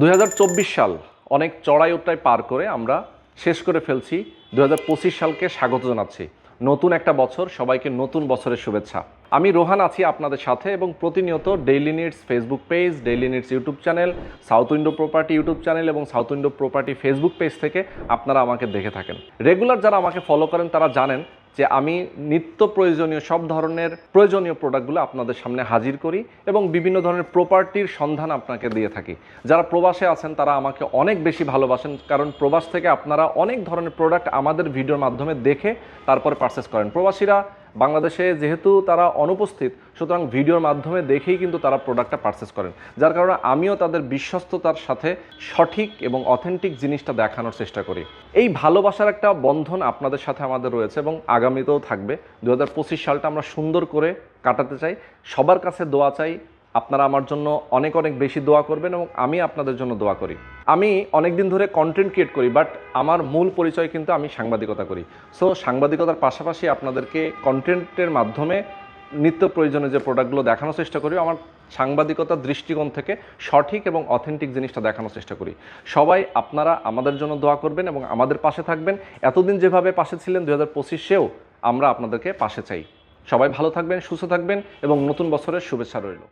দুই হাজার চব্বিশ সাল অনেক চড়াই উত্তরায় পার করে আমরা শেষ করে ফেলছি। দু হাজার পঁচিশ সালকে স্বাগত জানাচ্ছি। নতুন একটা বছর, সবাইকে নতুন বছরের শুভেচ্ছা। আমি রোহান আছি আপনাদের সাথে এবং প্রতিনিয়ত daily needs Facebook page daily needs YouTube channel south window property YouTube channel এবং south window property Facebook page থেকে আপনারা আমাকে দেখে থাকেন। রেগুলার যারা আমাকে ফলো করেন, তারা জানেন যে আমি নিত্য প্রয়োজনীয় সব ধরনের প্রয়োজনীয় প্রোডাক্টগুলো আপনাদের সামনে হাজির করি এবং বিভিন্ন ধরনের প্রপার্টির সন্ধান আপনাকে দিয়ে থাকি। যারা প্রবাসে আছেন, তারা আমাকে অনেক বেশি ভালোবাসেন, কারণ প্রবাস থেকে আপনারা অনেক ধরনের প্রোডাক্ট আমাদের ভিডিওর মাধ্যমে দেখে তারপর পারচেস করেন। প্রবাসীরা বাংলাদেশে যেহেতু তারা অনুপস্থিত, সুতরাং ভিডিওর মাধ্যমে দেখেই কিন্তু তারা প্রোডাক্টটা পারচেস করেন। যার কারণে আমিও তাদের বিশ্বস্ততার সাথে সঠিক এবং অথেন্টিক জিনিসটা দেখানোর চেষ্টা করি। এই ভালোবাসার একটা বন্ধন আপনাদের সাথে আমাদের রয়েছে এবং আগামীতেও থাকবে। দু হাজার পঁচিশ সালটা আমরা সুন্দর করে কাটাতে চাই। সবার কাছে দোয়া চাই আপনারা আমার জন্য অনেক অনেক বেশি দোয়া করবেন এবং আমি আপনাদের জন্য দোয়া করি। আমি অনেক দিন ধরে কন্টেন্ট ক্রিয়েট করি বাট আমার মূল পরিচয় কিন্তু আমি সাংবাদিকতা করি। সো সাংবাদিকতার পাশাপাশি আপনাদেরকে কন্টেন্টের মাধ্যমে নিত্য প্রয়োজনীয় যে প্রোডাক্টগুলো দেখানোর চেষ্টা করি, আমার সাংবাদিকতার দৃষ্টিকোণ থেকে সঠিক এবং অথেন্টিক জিনিসটা দেখানোর চেষ্টা করি। সবাই আপনারা আমাদের জন্য দোয়া করবেন এবং আমাদের পাশে থাকবেন। এতদিন যেভাবে পাশে ছিলেন দু হাজার পঁচিশেও আমরা আপনাদেরকে পাশে চাই। সবাই ভালো থাকবেন, সুস্থ থাকবেন এবং নতুন বছরের শুভেচ্ছা রইল।